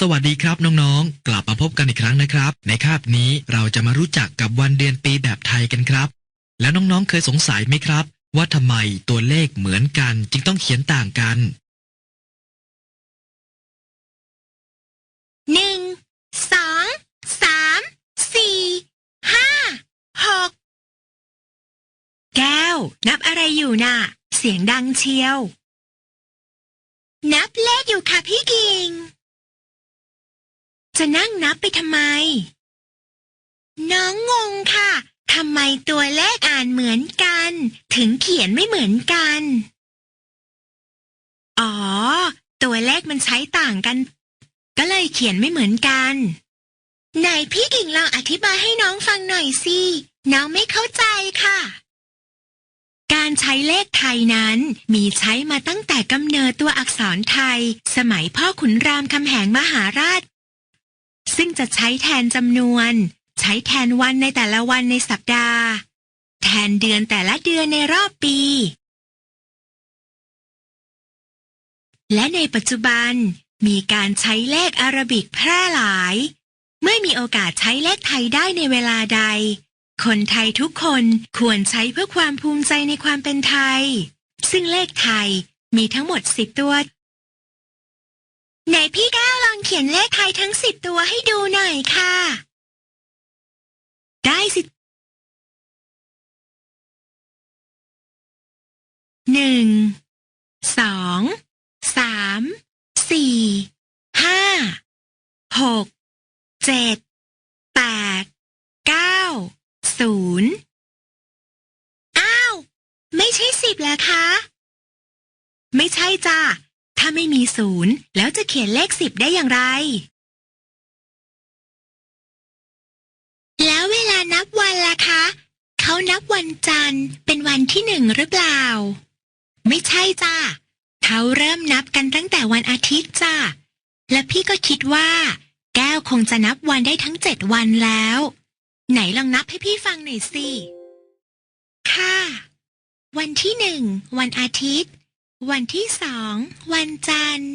สวัสดีครับน้องๆ กลับมาพบกันอีกครั้งนะครับ ในคาบนี้เราจะมารู้จักกับวันเดือนปีแบบไทยกันครับ แล้วน้องๆเคยสงสัยไหมครับ ว่าทำไมตัวเลขเหมือนกันจึงต้องเขียนต่างกัน หนึ่งสองสามสี่ห้าหกแก้ว นับอะไรอยู่น่ะ เสียงดังเชียว นับเลขอยู่ค่ะพี่กิ่ง จะนั่งนับไปทำไม น้องงงค่ะทำไมตัวเลขอ่านเหมือนกัน ถึงเขียนไม่เหมือนกัน อ๋อ ตัวเลขมันใช้ต่างกัน ก็เลยเขียนไม่เหมือนกันไหนพี่กิ่งลองอธิบายให้น้องฟังหน่อยสิ น้องไม่เข้าใจค่ะ การใช้เลขไทยนั้นมีใช้มาตั้งแต่กำเนิดตัวอักษรไทย สมัยพ่อขุนรามคำแหงมหาราช ซึ่งจะใช้แทนจำนวน ใช้แทนวันในแต่ละวันในสัปดาห์ แทนเดือนแต่ละเดือนในรอบปี และในปัจจุบันมีการใช้เลขอาราบิกแพร่หลาย เมื่อมีโอกาสใช้เลขไทยได้ในเวลาใด คนไทยทุกคนควรใช้เพื่อความภูมิใจในความเป็นไทย ซึ่งเลขไทยมีทั้งหมดสิบตัว ไหนพี่ก้าว องเขียนเลขไทยทั้งสิบตัวให้ดูหน่อยค่ะ ได้สิหนึ่งสองสามสี่ห้าหกเจ็ดแปดเก้าศูนย์อ้าว ไม่ใช่สิบแล้วคะ ไม่ใช่จ้ะถ้าไม่มีศูนย์แล้วจะเขียนเลขสิบได้อย่างไร แล้วเวลานับวันล่ะคะ เขานับวันจันทร์เป็นวันที่หนึ่งหรือเปล่า ไม่ใช่จ้ะเขาเริ่มนับกันตั้งแต่วันอาทิตย์จ้ะและพี่ก็คิดว่า แก้วคงจะนับวันได้ทั้งเจ็ดวันแล้ว ไหนลองนับให้พี่ฟังหน่อยสิ ค่ะ วันที่หนึ่งวันอาทิตย์ วันที่สอง วันจันทร์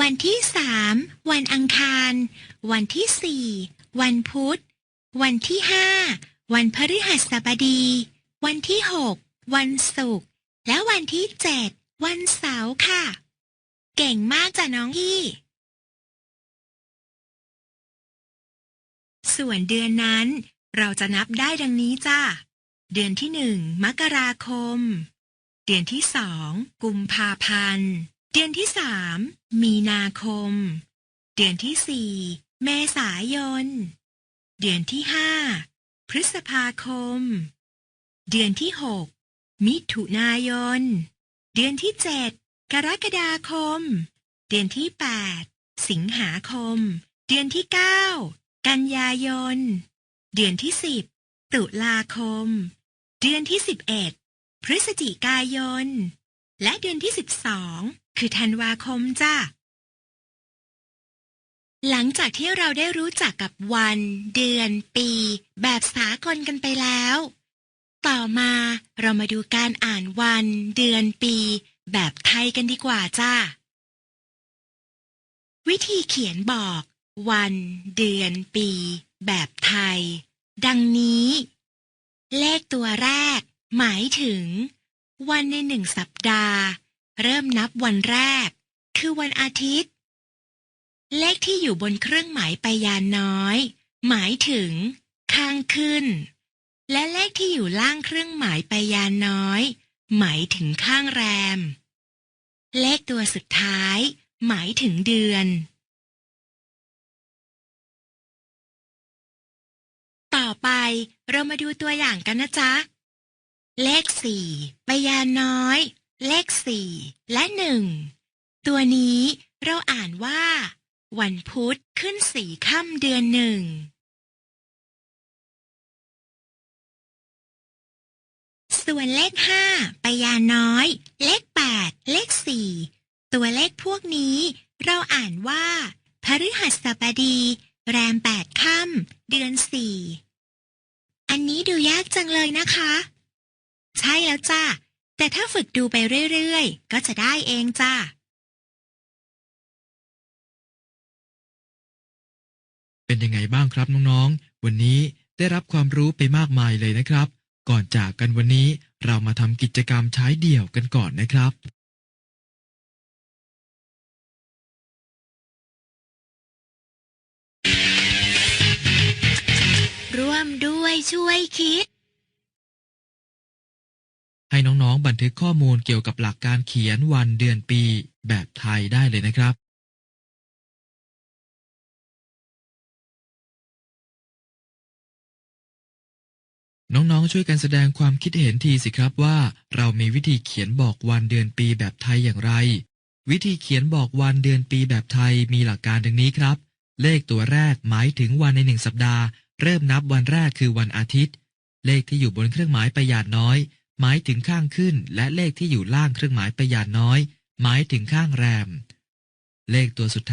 วันที่สาม วันอังคาร วันที่สี่ วันพุธ วันที่ห้า วันพฤหัสบดี วันที่หก วันศุกร์ และวันที่เจ็ด วันเสาร์ค่ะ เก่งมากจ้ะน้องพี่ ส่วนเดือนนั้น เราจะนับได้ดังนี้จ้า เดือนที่หนึ่ง มกราคม เดือนที่สองกุมภาพันธ์ เดือนที่สามมีนาคม เดือนที่สี่เมษายน เดือนที่ห้าพฤษภาคม เดือนที่หกมิถุนายน เดือนที่เจ็ดกรกฎาคม เดือนที่แปดสิงหาคม เดือนที่เก้ากันยายน เดือนที่สิบตุลาคม เดือนที่สิบเอ็ด พฤศจิกายน และเดือนที่สิบสองคือธันวาคมจ้าหลังจากที่เราได้รู้จักกับวัน เดือน ปี แบบสากลกันไปแล้ว ต่อมาเรามาดูการอ่านวัน เดือนปี แบบไทยกันดีกว่าจ้าวิธีเขียนบอก วัน เดือน ปี แบบไทย ดังนี้ เลขตัวแรก หมายถึง วันในหนึ่งสัปดาห์ เริ่มนับวันแรก คือวันอาทิตย์ เลขที่อยู่บนเครื่องหมายไปยานน้อย หมายถึง ข้างขึ้น และเลขที่อยู่ล่างเครื่องหมายไปยานน้อย หมายถึงข้างแรม เลขตัวสุดท้าย หมายถึงเดือน ต่อไปเรามาดูตัวอย่างกันนะจ๊ะ เลขสี่ไปยาน้อย เลขสี่และหนึ่งตัวนี้เราอ่านว่า วันพุธขึ้นสี่ค่ำเดือนหนึ่งส่วนเลขห้าไปยานน้อย เลขแปดเลขสี่ตัวเลขพวกนี้เราอ่านว่า พฤหัสบดี แรมแปดค่ำเดือนสี่อันนี้ดูยากจังเลยนะคะ ใช่แล้วจ้าแต่ถ้าฝึกดูไปเรื่อยๆ ก็จะได้เองจ้าเป็นยังไงบ้างครับน้องๆ วันนี้ได้รับความรู้ไปมากมายเลยนะครับ ก่อนจากกันวันนี้เรามาทำกิจกรรมใช้เดี่ยวกันก่อนนะครับ ร่วมด้วยช่วยคิด ให้น้องๆ บันทึกข้อมูลเกี่ยวกับหลักการเขียนวันเดือนปีแบบไทยได้เลยนะครับน้องๆ ช่วยกันแสดงความคิดเห็นทีสิครับว่า เรามีวิธีเขียนบอกวันเดือนปีแบบไทยอย่างไร วิธีเขียนบอกวันเดือนปีแบบไทยมีหลักการดังนี้ครับ เลขตัวแรกหมายถึงวันในหนึ่งสัปดาห์ เริ่มนับวันแรกคือวันอาทิตย์ เลขที่อยู่บนเครื่องหมายประหยัดน้อย หมายถึงข้างขึ้นและเลขที่อยู่ล่างเครื่องหมายประหยัดน้อย หมายถึงข้างแรม เลขตัวสุดท้าย